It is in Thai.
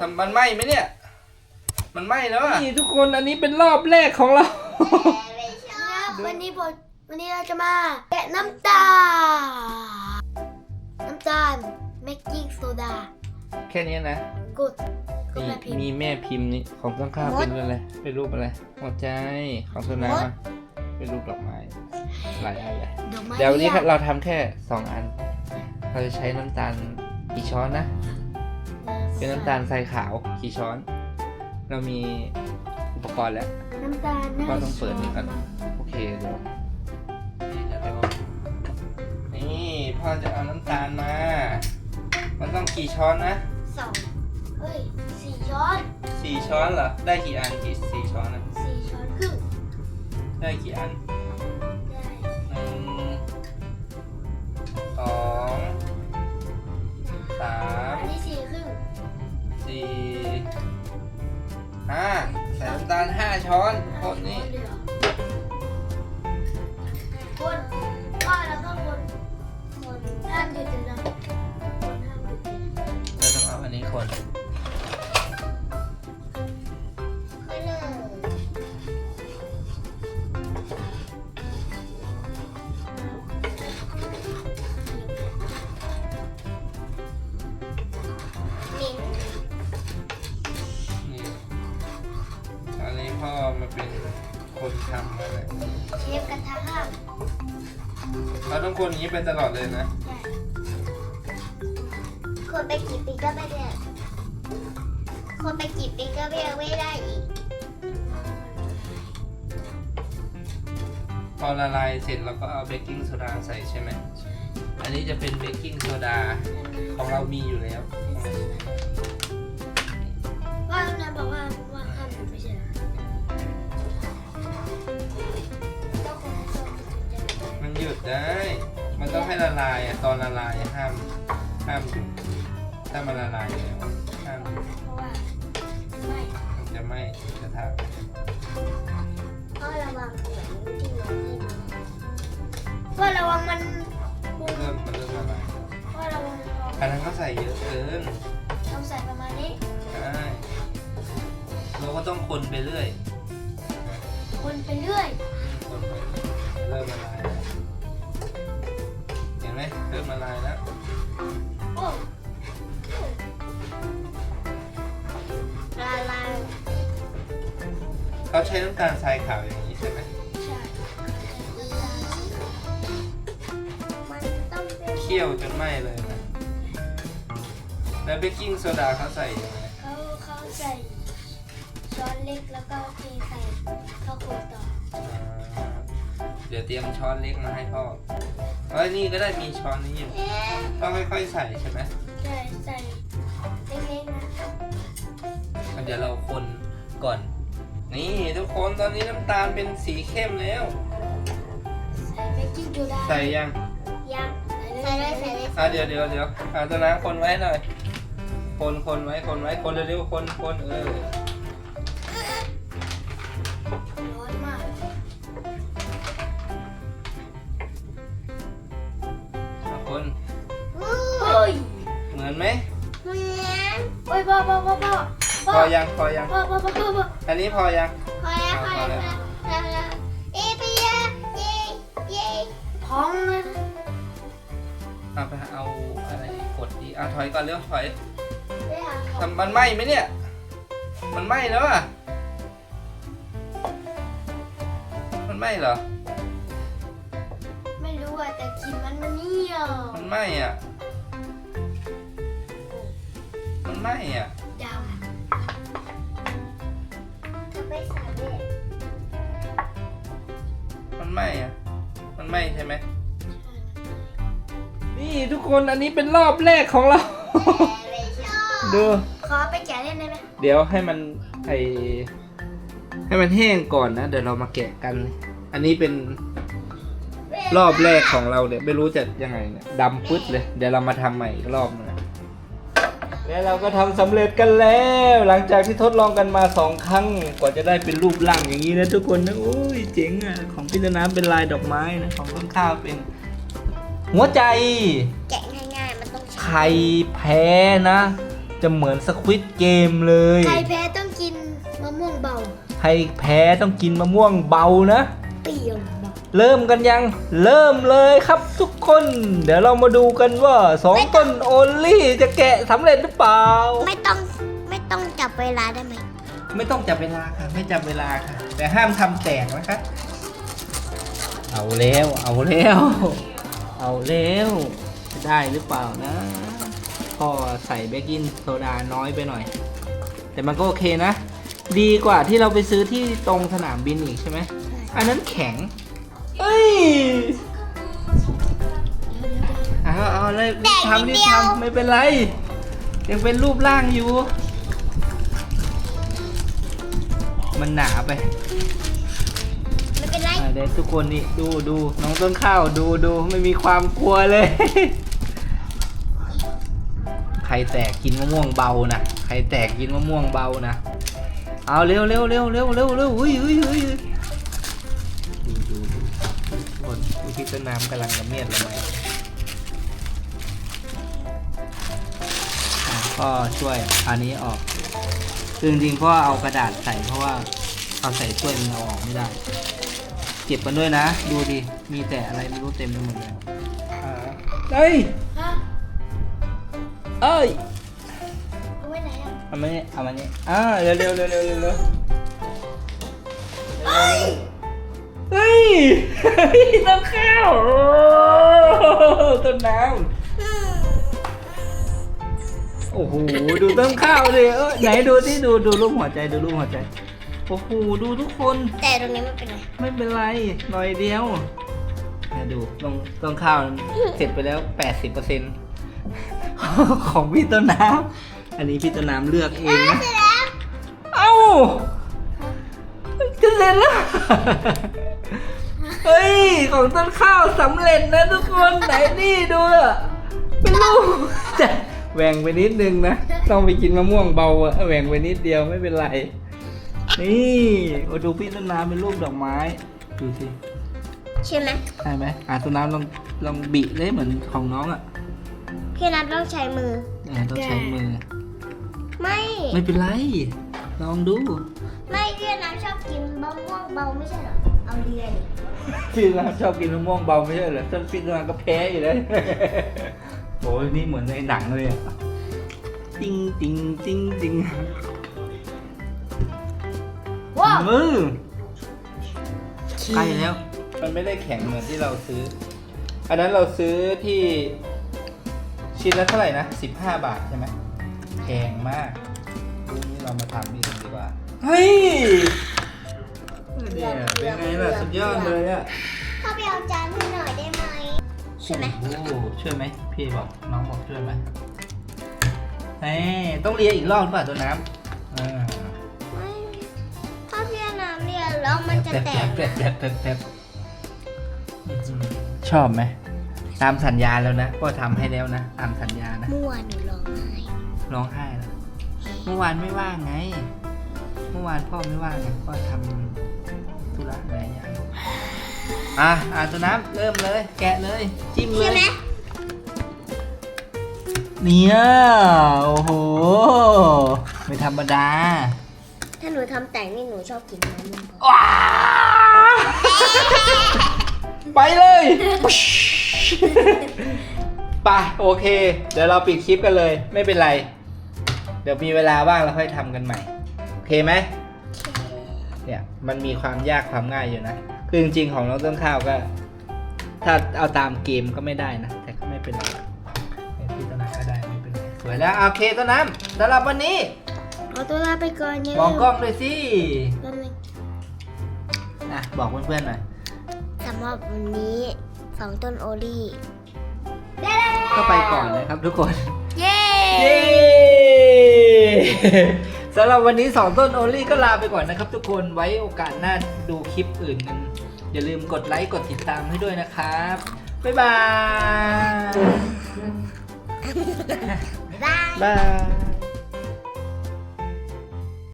ทำมันไหมไหมเนี่ย มันไหมแล้วอะนี่ทุกคนอันนี้เป็นรอบแรกของเรา ครับวันนี้ผมวันนี้เราจะมาแกะน้ำตาลน้ำตาลเมกกิ้งโซดาแค่นี้นะกดกดนี่แบบพิมพ์ มีแม่พิมพ์นี่ของต้นข้าวมด เป็นอะไร เป็นรูปอะไรหัวใจของสุนัขมดอะเป็นรูปดอกไม้หลายอันเลยดอกไม้เดี๋ยววันนี้อะเราทำแค่สองอัน เราจะใช้น้ำตาลกี่ช้อนนะ เป็นน้ำตาลทรายขาวกี่ช้อน เรามีอุปกรณ์แล้ว น้ำตาลน่าก็ต้องเปิดนี่ก่อนชบโอเคเดี๋ยวนี่เดี๋ยวเรานี่พ่อจะเอาน้ำตาลมา มันต้องกี่ช้อนนะสองเฮ้ยสี่ช้อนสี่ช้อนเหรอ ได้กี่อันกี่สี่ช้อนนะสี่ช้อนครึ่งได้กี่อัน ห้าใส่น้ำตาลห้าช้อนคนนี่เหลือคนว่าแล้วก็คนคนห้ามหยุดเลยนะคนห้ามหยุดเลยเราต้องเอาอันนี้คน พ่อมาเป็นคนทำมาเลยเชฟกระทะห้ามเราต้องคนอย่างนี้ไปตลอดเลยนะได้คนไปกี่ปีก็ไม่ได้คนไปกี่ปีก็ไม่ยังไม่ได้อีก พอละลายเสร็จเราก็เอาเบกกิ้งโซดาใส่ใช่ไหม อันนี้จะเป็นเบกกิ้งโซดาของเรามีอยู่แล้ว ได้ มันต้องให้ละลายอะตอนละลายห้ามห้ามหยุดถ้ามันละลายแล้วห้ามหยุดเพราะว่าไม่มันจะไหม่กระทะก็ระวังเหมือนที่เราให้ดูว่าระวังมันเริ่มมันเริ่มละลายว่าระวังอันนั้นก็ใส่เยอะเกินเราใส่ประมาณนี้ใช่เราก็ต้องคนไปเรื่อย คนไปเรื่อยคนไปเริ่มละลายแล้ว เห็นไหมเริ่มละลายแล้วโอ้ละลายเขาใช้น้ำตาลทรายขาวอย่างนี้ใช่ไหมใช่มันต้องเป็นเคี่ยวจนไหม้เลยนะ แล้วเบกกิ้งโซดาเขาใส่ยังไงเขาเขาใส่ช้อนเล็กแล้วก็เทใส่ข้าวโพดต่ออ่า เดี๋ยวเตรียมช้อนเล็กมาให้พ่อเอ้ยนี่ก็ได้มีช้อนนี้อยู่เอ๊ะต้องค่อยๆใส่ใช่ไหมใส่ใส่เล็กๆนะงั้นเดี๋ยวเราคนก่อน นี่ทุกคนตอนนี้น้ำตาลเป็นสีเข้มแล้ว ใส่เบกกิ้งโซดาใส่ยังยังใส่เลยใส่เลยอะเดี๋ยวเดี๋ยวเดี๋ยวอะตัวน้ำคนไว้หน่อย คนคนไว้คนไว้คนเร็วๆคนคนเออ คนเฮ้ยเหมือนไหมเหมือนโอ้ยพ่อพ่อพ่อพ่อพอยังพอยังพ่อพ่อพ่อพ่อพ่ออันนี้พอยังพอแล้วพอแล้วพอแล้วเอ๊ะไปยะเย้เย้พองนะเอาไปเอาอะไรกดดีอะถอยก่อนเร็วถอยไปหาของทำมันไหม้ไหมเนี่ย มันไหม้แล้วอะมันไหม้เหรอไม่รู้อะแต่ กลินมันมันนี่อะมันไหม้อะ มันไหม้อะ ดำเธอไปใส่เลยมันไหม้อะ มันไหม้ใช่ไหม นี่ทุกคนอันนี้เป็นรอบแรกของเราไม่ชอบดู ขอไปแกะเล่นได้ไหมเดี๋ยวให้มันไอให้มันแห้งก่อนนะ เดี๋ยวเรามาแกะกัน อันนี้เป็น รอบแรกของเราเนี่ยไม่รู้จะยังไงเนี่ยดำปึ๊ดเลย เดี๋ยวเรามาทำใหม่อีกรอบหนึงนะแล้วเราก็ทำสำเร็จกันแล้ว หลังจากที่ทดลองกันมาสองครั้งกว่าจะได้เป็นรูปร่างอย่างนี้นะทุกคนนะโอ้ยเจ๋งอะของพี่ต้นน้ำเป็นลายดอกไม้นะของต้นข้าวเป็น หัวใจ แกะง่ายๆ มันต้องใช้ไข่แพ้นะ จะเหมือนสควิตเกมเลย ใครแพ้ต้องกินมะม่วงเบาใครแพ้ต้องกินมะม่วงเบานะ เปรี้ยว เบาเริ่มกันยัง เริ่มเลยครับทุกคน เดี๋ยวเรามาดูกันว่าสองต้นโอลลี่จะแกะสำเร็จหรือเปล่า ไม่ต้องไม่ต้องจับเวลาได้ไหม ไม่ต้องจับเวลาค่ะ ไม่จับเวลาค่ะ แต่ห้ามทำแตกนะคะเอาแล้วเอาแล้วเอาแล้วจะได้หรือเปล่านะพ่อใส่เบกกิ้งโซดาน้อยไปหน่อย แต่มันก็โอเคนะ ดีกว่าที่เราไปซื้อที่ตรงสนามบินอีกใช่ไหมอันนั้นแข็ง เอ้ย เอาเอาเลยรีบทำรีบทำไม่เป็นไร ยังเป็นรูปร่างอยู่ มันหนาไปไม่เป็นไรอะเดี๋ยวทุกคนนี่ดูดูน้องต้นข้าวดูดูไม่มีความกลัวเลย ใครแตกกินมะม่วงเบานะใครแตกกินมะม่วงเบานะ เอาเร็วเร็วเร็วเร็วเร็วเร็วอุ้ยอุ้ยอุ้ย ที่ต้นน้ำกำลังละเมียดละไมอะก็ช่วยอันนี้ออกคือจริงๆพ่อเอากระดาษใส่เพราะว่าเอาใส่ถ้วยมันเอาออกไม่ได้ เก็บกันด้วยนะ ดูดิ มีแต่อะไรไม่รู้เต็มไปหมดเลยเฮ้ยฮะเอ้ยเอาไว้ไหนอะเอามาเนี่ยเอามาเนี่ยอ่าเร็วเร็วเร็วเร็วเร็วเร็ว เฮ้ยเฮ้ยเฮ้ยต้นข้าวโอ้ต้นน้ำโอ้โหดูต้นข้าวเลยเออไหนดูที่ดูดูรูปหัวใจดูรูปหัวใจโอ้โหดูทุกคนแต่ตรงนี้ไม่เป็นไรไม่เป็นไรหน่อยเดียวเนี่ยดูตรงต้นข้าวเสร็จไปแล้ว80%ของพี่ต้นน้ำอันนี้พี่ต้นน้ำเลือกเองนะเสร็จแล้วเอ้าจะ เสร็จแล้ว เฮ้ย ของต้นข้าวสำเร็จนะทุกคน ไหนนี่ดูอะเป็นลูกจะแหว่งไปนิดนึงนะ ต้องไปกินมะม่วงเบาอะแหว่งไปนิดเดียวไม่เป็นไร นี่โอ้ดูพี่ต้นน้ำเป็นรูปดอกไม้ ดูสิ ใช่ไหมใช่ไหมอะต้นน้ำลองลองบิเลยเหมือนของน้องอะพี่นัทต้องใช้มือเนี่ยต้องใช้มือ ไม่ ไม่เป็นไร ลองดู ไม่พี่นัทชอบกินมะม่วงเบาไม่ใช่เหรอ เอาเรียนพี่ต้นน้ำชอบกินมะม่วงเบาไม่ใช่เหรอต้นพี่ต้นน้ำก็แพ้อยู่เลยโอ้ยนี่เหมือนในหนังเลยอะจริงจริงจริงจริงว้าวมือใกล้แล้ว มันไม่ได้แข็งเหมือนที่เราซื้อ อันนั้นเราซื้อที่ชิ้นละเท่าไหร่นะสิบห้าบาทใช่ไหมแพงมาก รุ่นนี้เรามาทำนี่กันดีกว่าเฮ้ยเนี่ยเป็นไงล่ะสุดยอดเลยอะเข้าไปเอาจานให้หน่อยได้ไหมใช่ไหมโอ้โหช่วยไหมพี่บอกน้องบอกช่วยไหมเฮ้ยต้องเลียอีกรอบหรือเปล่ะตัวน้ำอ่าไม่ถ้าพี่น้ำเรียนแล้วมันจะแตกแตกแตกแตกแตกชอบไหมตามสัญญาแล้วนะก็ทำให้แล้วนะ ตามสัญญานะเมื่อวานหนูร้องไห้ร้องไห้แล้ว เมื่อวานไม่ว่างไง เมื่อวานพ่อไม่ว่างไงก็ทำธุระอะไรอย่างอะอะตัวน้ำเริ่มเลย แกะเลย จิ้มเลใช่ย ไหมเนี่ยโอ้โห ไม่ธรรมดา ถ้าหนูทำแต่งนี่หนูชอบกินมะม่วงเบาว้าไปเลยไปโอเค เดี๋ยวเราปิดคลิปกันเลย ไม่เป็นไร เดี๋ยวมีเวลาว่างเราค่อยทำกันใหม่ โอเคไหมเนี่ยมันมีความยากความง่ายอยู่นะ คือจริงๆของน้องต้นข้าวก็ ถ้าเอาตามเกมก็ไม่ได้นะ แต่ก็ไม่เป็นไรเอ้ยพี่ต้นน้ำก็ได้ไม่เป็นไรสวยแล้วโอเคต้นน้ำสำหรับวันนี้เอาตัวลาไปก่อนเนี่ยมองกล้องด้วยสิแป๊บนึงอะบอกเพื่อนๆหน่อยสำหรับวันนี้สองต้นโอลี่ได้ก็ไปก่อนนะครับทุกคน เย้เย้ สำหรับวันนี้ 2 ต้นโอลี่ก็ลาไปก่อนนะครับทุกคนไว้โอกาสหน้าดูคลิปอื่นกัน อย่าลืมกดไลค์กดติดตามให้ด้วยนะครับ บ๊ายบาย บ๊ายบาย บาย